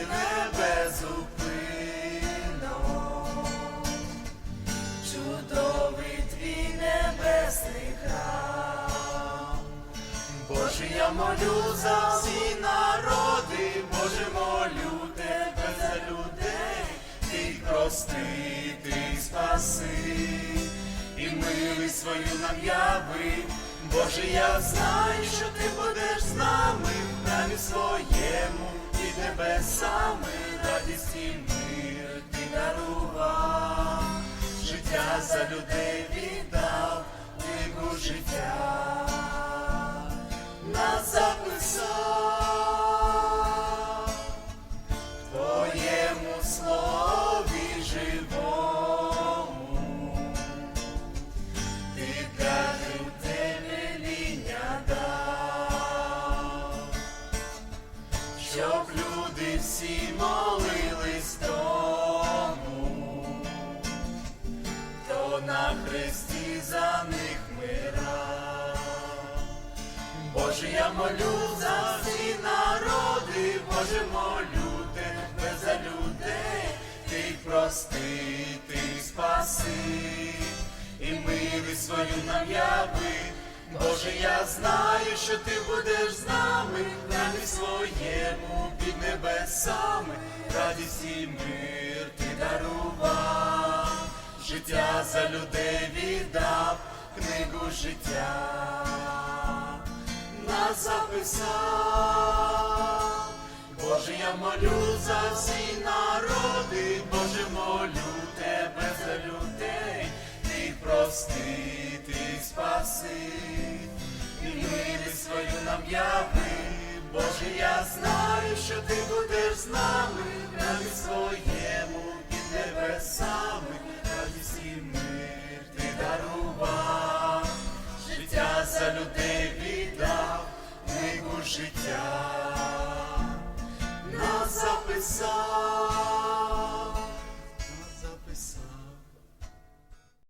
плине безупинно, чудовий твій небесний Боже, я молю за всі народи, Боже, молю тебе за людей, ти прости, спаси, і мили свою нам яви, Боже, я знаю, що ти будеш з нами в храмі своєму і небесами, радість і мир ти дарував, життя за людей віддав, диву життя всі молились тому, хто на хресті за них мирав. Боже, я молю за всі народи, Боже, молю тебе за людей, ти прости, ти спаси, і милість свою нам яви. Боже, я знаю, що ти будеш з нами, в своєму небесами, радість і мир ти дарував, життя за людей віддав, книгу життя нас записав. Боже, я молю за всі народи, Боже, молю тебе за людей, ти прости, ти спаси, і милість свою нам яви. Боже, я знаю, що ти будеш з нами, в храмі